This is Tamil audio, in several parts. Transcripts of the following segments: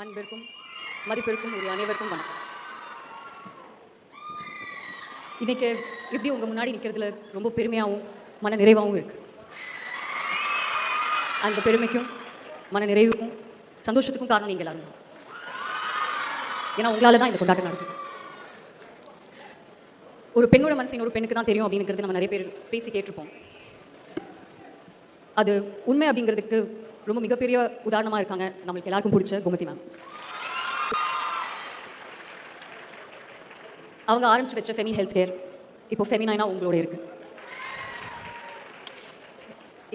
அன்பிற்கும் மதிப்பிற்கும் ஒரு அனைவருக்கும் வணக்கம். இன்னைக்கு எப்படி உங்கள் முன்னாடி நிற்கிறதுல ரொம்ப பெருமையாகவும் மன நிறைவாகவும் இருக்கு. அந்த பெருமைக்கும் மன நிறைவுக்கும் சந்தோஷத்துக்கும் காரணம் நீங்கள் எல்லாரும் ஏன்னா உங்களால தான் இந்த கொண்டாட்டம் நடக்குது. ஒரு பெண்ணோட மனசு இன்னொரு பெண்ணுக்கு தான் தெரியும் அப்படிங்கிறது நம்ம நிறைய பேர் பேசி கேட்டிருப்போம். அது உண்மை அப்படிங்கிறதுக்கு ரொம்ப மிகப்பெரிய உதாரணமாக இருக்காங்க. நம்மளுக்கு எல்லாருக்கும் பிடிச்ச குமதி மேம் அவங்க ஆரம்பிச்சு வச்ச ஃபெமி ஹெல்த் கேர் இப்போ ஃபெமினைனா உங்களோட இருக்கு.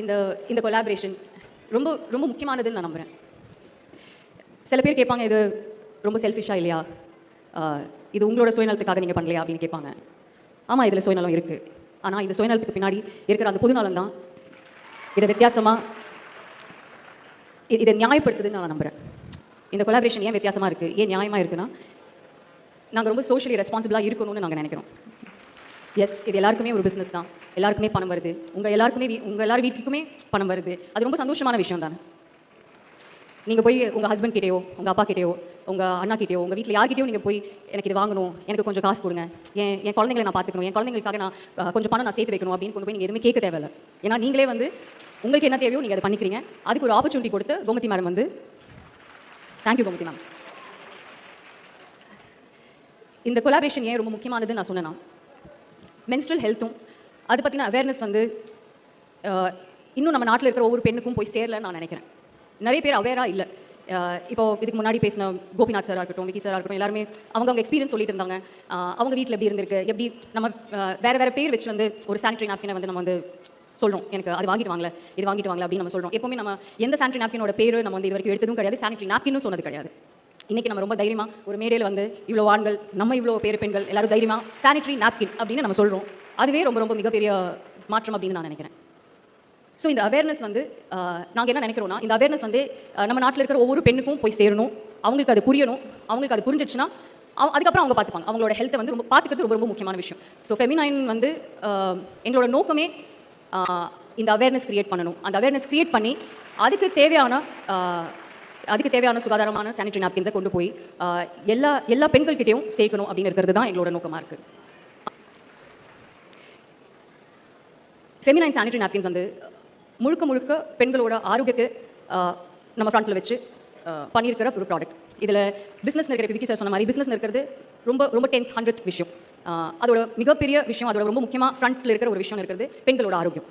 இந்த இந்த கொலாபரேஷன் ரொம்ப ரொம்ப முக்கியமானதுன்னு நான் நம்புகிறேன் சில பேர் கேட்பாங்க இது ரொம்ப செல்ஃபிஷாக இல்லையா? இது உங்களோட சுயநலத்துக்காக நீங்கள் பண்ணலையா? அப்படின்னு கேட்பாங்க. ஆமாம் இதில் சுயநலம் இருக்குது ஆனால் இந்த சுயநலத்துக்கு பின்னாடி இருக்கிற அந்த பொதுநலம் தான் இதை வித்தியாசமாக இதை நியாயப்படுத்துதுன்னு நான் நம்புகிறேன் இந்த கொலாபரேஷன் ஏன் வித்தியாசமாக இருக்குது ஏன் நியாயமாக இருக்குன்னா நாங்கள் ரொம்ப சோஷியலி ரெஸ்பான்சிபிளாக இருக்கணும்னு நாங்கள் நினைக்கிறோம். எஸ் இது எல்லாருக்குமே ஒரு பிஸ்னஸ் தான். எல்லாருக்குமே பணம் வருது. உங்கள் எல்லாருக்குமே வீ உங்கள் எல்லார் வீட்டுக்குமே பணம் வருது. அது ரொம்ப சந்தோஷமான விஷயம் தானே. நீங்கள் போய் உங்கள் ஹஸ்பண்ட் கிட்டேயோ உங்கள் அப்பா கிட்டேயோ உங்கள் அண்ணா கிட்டேயோ உங்கள் வீட்டில் யார்கிட்டயோ நீங்கள் போய் எனக்கு இது வாங்கணும். எனக்கு கொஞ்சம் காசு கொடுங்க. என் என் குழந்தைங்களை நான் பார்த்துக்கணும். என் குழந்தைங்களுக்காக நான் கொஞ்சம் பணம் நான் சேர்த்து வைக்கணும். அப்படின்னு கொண்டு போய் நீங்கள் எதுவுமே கேட்க தேவையில்லை. ஏன்னா நீங்களே வந்து உங்களுக்கு என்ன தேவையோ நீங்கள் அதை பண்ணிக்கிறீங்க. அதுக்கு ஒரு ஆப்பர்ச்சுனிட்டி கொடுத்து கோமதி மேடம் வந்து தேங்க்யூ கோமதி மேம் இந்த கொலாபரேஷன் ஏன் ரொம்ப முக்கியமானதுன்னு நான் சொன்னேன்னா மென்ஸ்ட்ரல் ஹெல்த்தும் அது பற்றின அவேர்னஸ் வந்து இன்னும் நம்ம நாட்டில் இருக்கிற ஒவ்வொரு பெண்ணுக்கும் போய் சேரலன்னு நான் நினைக்கிறேன். நிறைய பேர் அவேராக இல்லை. இப்போ இதுக்கு முன்னாடி பேசின கோபிநாத் சாராக இருக்கட்டும் விக்கி சாராக இருக்கட்டும் எல்லாருமே அவங்க அவங்க எக்ஸ்பீரியன்ஸ் சொல்லிட்டு இருந்தாங்க. அவங்க வீட்டில் எப்படி இருந்திருக்கு எப்படி நம்ம வேறு வேறு பேர் வச்சு வந்து ஒரு சானிட்டரி நாப்கினை வந்து நம்ம வந்து சொல்கிறோம் எனக்கு அது வாங்கிட்டு வாங்கல இது வாங்கிட்டு வாங்கல அப்படின்னு நம்ம சொல்கிறோம் எப்பவுமே நம்ம எந்த சானிட்ரி நாப்கினோட பேர் நம்ம வந்து இது வரைக்கும் எடுத்ததும் கிடையாது. சானிட்ரி நாப்கினும் சொன்னது கிடையாது. இன்னைக்கு நம்ம ரொம்ப தைரியமா ஒரு மேடையில் வந்து இவ்வளோ ஆண்கள் நம்ம இவ்வளோ பேர் பெண்கள் எல்லாரும் தைரியமா சானிட்ரி நாப்கின் அப்படின்னு நம்ம சொல்கிறோம் அதுவே ரொம்ப ரொம்ப மிகப்பெரிய மாற்றம் அப்படின்னு நான் நினைக்கிறேன். ஸோ இந்த அவேர்னஸ் வந்து நாங்கள் என்ன நினைக்கிறோம்னா இந்த அவேர்னஸ் வந்து நம்ம நாட்டில் இருக்கிற ஒவ்வொரு பெண்ணுக்கும் போய் சேரணும். அவங்களுக்கு அது புரியணும். அவங்களுக்கு அது புரிஞ்சிச்சுன்னா அதுக்கப்புறம் அவங்க பார்த்துப்பாங்க அவங்களோட ஹெல்த்தை வந்து ரொம்ப பார்த்துக்கிறது ரொம்ப ரொம்ப முக்கியமான விஷயம். ஸோ ஃபெமினைன் வந்து எங்களோட நோக்கமே இந்த அவேர்னஸ் கிரியேட் பண்ணணும். அந்த அவேர்னஸ் கிரியேட் பண்ணி அதுக்கு தேவையான அதுக்கு தேவையான சுகாதாரமான சானிடரி நாப்கின்ஸை கொண்டு போய் எல்லா எல்லா பெண்கள்கிட்டையும் சேர்க்கணும் அப்படின்னு இருக்கிறது தான் எங்களோட நோக்கமாக இருக்குது ஃபெமினைன் சானிடரி நாப்கின்ஸ் வந்து முழுக்க முழுக்க பெண்களோட ஆரோக்கியத்தை நம்ம ஃப்ரண்ட்டில் வச்சு பண்ணியிருக்கிற ஒரு ப்ராடக்ட் இதில் பிஸ்னஸ் இருக்கிற விக்கி சார் சொன்ன மாதிரி பிஸ்னஸ் இருக்கிறது ரொம்ப ரொம்ப டென்த் ஹண்ட்ரட் விஷயம். அதோட மிகப்பெரிய விஷயம் அதோட ரொம்ப முக்கியமாக ஃப்ரண்ட்டில் இருக்கிற ஒரு விஷயம் இருக்கிறது பெண்களோட ஆரோக்கியம்.